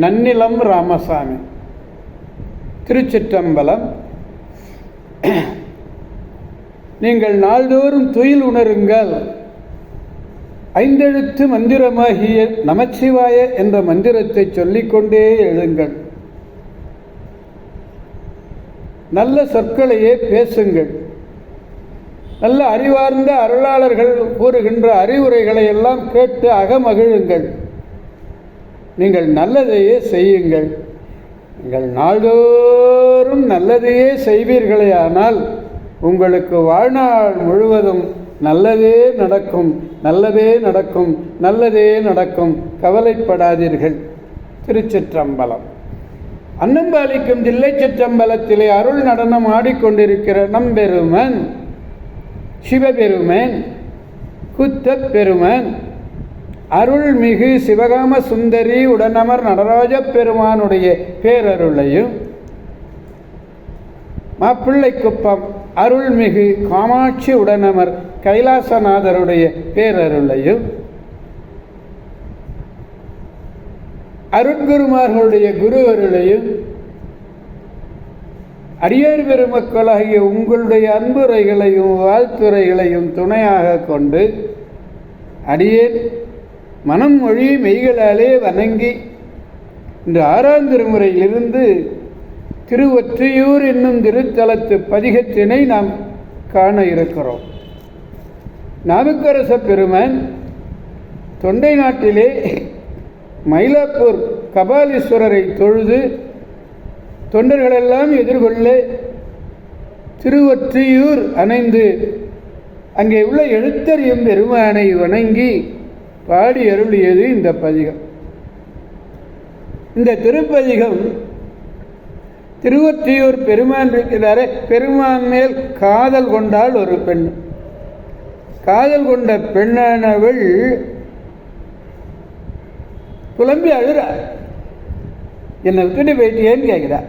நன்னிலம் ராமசாமி. திருச்சிற்றம்பலம். நீங்கள் நாள்தோறும் துயில் உணருங்கள். ஐந்தெழுத்து மந்திரமாகிய நமச்சிவாய என்ற மந்திரத்தை சொல்லிக்கொண்டே எழுங்கள். நல்ல சொற்களையே பேசுங்கள். நல்ல அறிவார்ந்த அருளாளர்கள் கூறுகின்ற அறிவுரைகளை எல்லாம் கேட்டு அகமகிழுங்கள். நீங்கள் நல்லதையே செய்யுங்கள். நீங்கள் நாள்தோறும் நல்லதையே செய்வீர்களே ஆனால் உங்களுக்கு வாழ்நாள் முழுவதும் நல்லதே நடக்கும் நல்லதே நடக்கும் நல்லதே நடக்கும். கவலைப்படாதீர்கள். திருச்சிற்றம்பலம். அன்னம்பாலிக்கும் தில்லை சிற்றம்பலத்திலே அருள் நடனம் ஆடிக்கொண்டிருக்கிற நம்பெருமன் சிவபெருமன் குத்தப் பெருமன் அருள்மிகு சிவகாம சுந்தரி உடனமர் நடராஜ பெருமானுடைய பேரருளையும் மாப்பிள்ளைக்குப்பம் அருள்மிகு காமாட்சி உடனமர் கைலாசநாதருடைய பேரருளையும் அருண்குருமார்களுடைய குரு அருளையும் அடியார் பெருமக்களாகிய உங்களுடைய அன்புரைகளையும் வாழ்த்துறைகளையும் துணையாக கொண்டு அடியேன் மனம் மொழி மெய்களாலே வணங்கி இந்த ஆறாம் திருமுறையிலிருந்து திருவொற்றியூர் என்னும் திருத்தலத்து பதிகத்தினை நாம் காண இருக்கிறோம். நாவுக்கரச பெருமன் தொண்டை நாட்டிலே மயிலாப்பூர் கபாலீஸ்வரரை தொழுது தொண்டர்களெல்லாம் எதிர்கொள்ள திருவொற்றியூர் அணைந்து அங்கே உள்ள எழுத்தறியும் பெருமானை வணங்கி பாடி அருளியது இந்த பதிகம். இந்த திருப்பதிகம் திருவொற்றியூர் பெருமான் இருக்கிறாரே பெருமான் மேல் காதல் கொண்டால் ஒரு பெண். காதல் கொண்ட பெண்ணானவள் புலம்பி அழுறா என்னை விட்டுட்டு போயிட்டியேன்னு கேட்குறா.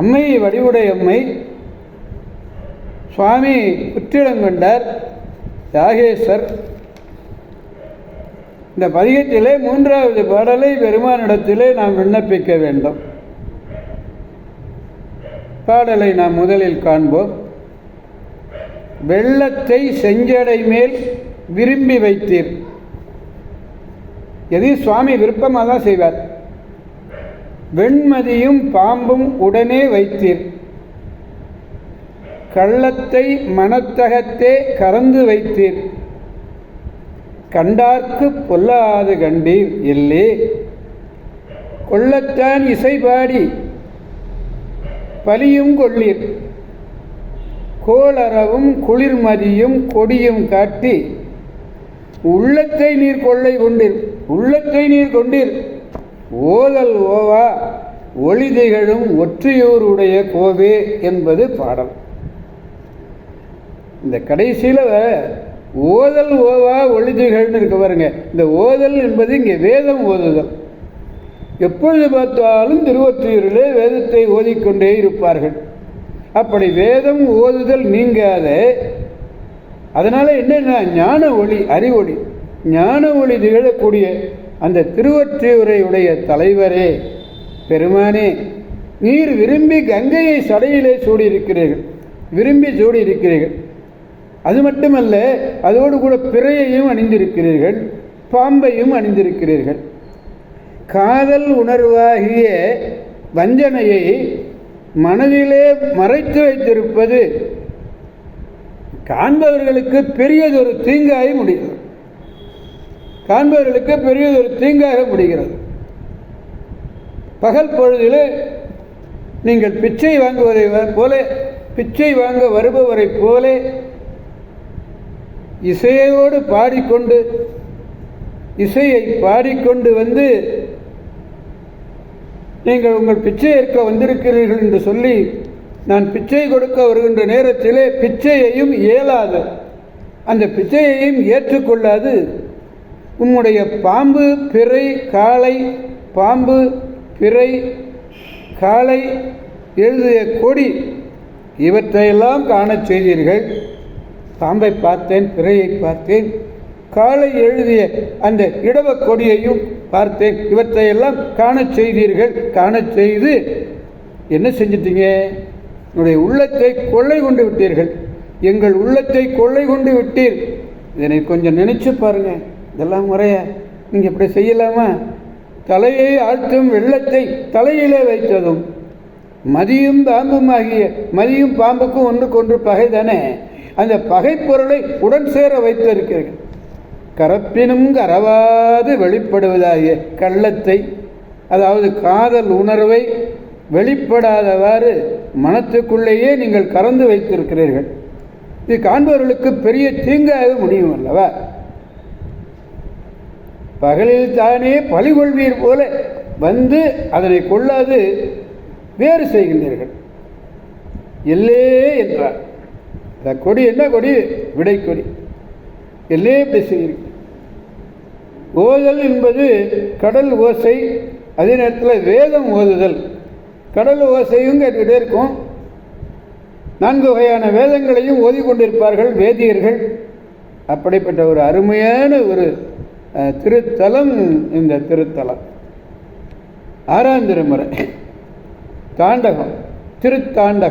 அம்மை வடிவுடைய அம்மை சுவாமி புற்றிடங்கொண்டார் யாகேஸ்வர் இந்த பதிகத்திலே மூன்றாவது பாடலை பெருமானிடத்திலே நாம் விண்ணப்பிக்க வேண்டும். பாடலை நாம் முதலில் காண்போம். வெள்ளத்தை செஞ்சடை மேல் விரும்பி வைத்தீர். எது? சுவாமி விருப்பமாக தான் செய்வார். வெண்மதியும் பாம்பும் உடனே வைத்தீர். கள்ளத்தை மனத்தகத்தே கறந்து வைத்தீர். கண்டார்க்கு பொல்லாது கண்டீர் இல்லே. கொள்ளத்தான் இசைபாடி பலியும் கொள்ளீர். கோளரவும் குளிர்மதியும் கொடியும் காட்டி உள்ளத்தை நீர் கொள்ளை கொண்டீர். உள்ளத்தை நீர் கொண்டீர். ஓதல் ஓவா ஒளி திகழும் ஒற்றியூருடைய கோவே என்பது பாடல். இந்த கடைசியில் ஓதல் ஓவா ஒளிதுகள்னு இருக்க பாருங்க. இந்த ஓதல் என்பது இங்கே வேதம் ஓதுதல். எப்பொழுது பார்த்தாலும் திருவொற்றியூரிலே வேதத்தை ஓதிக்கொண்டே இருப்பார்கள். அப்படி வேதம் ஓதுதல் நீங்காத அதனால் என்னென்ன ஞான ஒளி அறிவொளி ஞான ஒளி திகழக்கூடிய அந்த திருவொற்றியூரையுடைய தலைவரே பெருமானே நீர் விரும்பி கங்கையை சடையிலே சூடியிருக்கிறீர்கள். விரும்பி சூடியிருக்கிறீர்கள். அது மட்டுமல்ல அதோடு கூட பிறையையும் அணிந்திருக்கிறீர்கள் பாம்பையும் அணிந்திருக்கிறீர்கள். காதல் உணர்வாகிய வஞ்சனையை மனதிலே மறைத்து வைத்திருப்பது காண்பவர்களுக்கு பெரியதொரு தீங்காய் முடிகிறது. காண்பவர்களுக்கு பெரியதொரு தீங்காக முடிகிறது. பகல் பொழுதில் நீங்கள் பிச்சை வாங்குவதை போல பிச்சை வாங்க வருபவரைப் போல இசையோடு பாடிக்கொண்டு இசையை பாடிக்கொண்டு வந்து நீங்கள் உங்கள் பிச்சை ஏற்க வந்திருக்கிறீர்கள் என்று சொல்லி நான் பிச்சை கொடுக்க வருகின்ற நேரத்திலே பிச்சையையும் இயலாது. அந்த பிச்சையையும் ஏற்றுக்கொள்ளாது. உம்முடைய பாம்பு பிறை காளை பாம்பு பிறை காளை எழுதிய கொடி இவற்றையெல்லாம் காணச் செய்தீர்கள். பாம்பை பார்த்தேன் பிறையை பார்த்தேன். காலை எழுதிய அந்த இடவ கொடியையும் பார்த்தேன். இவற்றையெல்லாம் காண செய்தீர்கள் காண செய்து என்ன செஞ்சிட்டீங்க? என்னுடைய உள்ளத்தை கொள்ளை கொண்டு விட்டீர்கள். எங்கள் உள்ளத்தை கொள்ளை கொண்டு விட்டீர். இதனை கொஞ்சம் நினைச்சு பாருங்க. இதெல்லாம் முறையா. நீங்கள் இப்படி செய்யலாமா? தலையை ஆழ்த்தும் வெள்ளத்தை தலையிலே வைத்ததும் மதியும் பாம்பும் ஆகிய மதியும் பாம்புக்கும் ஒன்றுக்கு ஒன்று பகை தானே அந்த பகைப்பொருளை உடன் சேர வைத்திருக்கிறீர்கள். கரப்பினும் கரவாது வெளிப்படுவதாகிய கள்ளத்தை அதாவது காதல் உணர்வை வெளிப்படாதவாறு மனத்துக்குள்ளேயே நீங்கள் கறந்து வைத்திருக்கிறீர்கள். இது காண்பவர்களுக்கு பெரிய தீங்காக முடியும் அல்லவா? பகலில் தானே பழி கொள்வீர் போல வந்து அதனை கொள்ளாது வேறு செய்கின்றீர்கள். இல்லையே என்றார். இந்த கொடி என்ன கொடி? விடை கொடி. எல்லே இப்படி ஓதல் என்பது கடல் ஓசை. அதே நேரத்தில் வேதம் ஓதுதல். கடல் ஓசையும் கேட்டுக்கிட்டே இருக்கும். நான்கு வகையான வேதங்களையும் ஓதிக்கொண்டிருப்பார்கள் வேதியர்கள். அப்படிப்பட்ட ஒரு அருமையான ஒரு திருத்தலம் இந்த திருத்தலம். ஆறாம் திருமுறை. தாண்டகம். திருத்தாண்டகம்.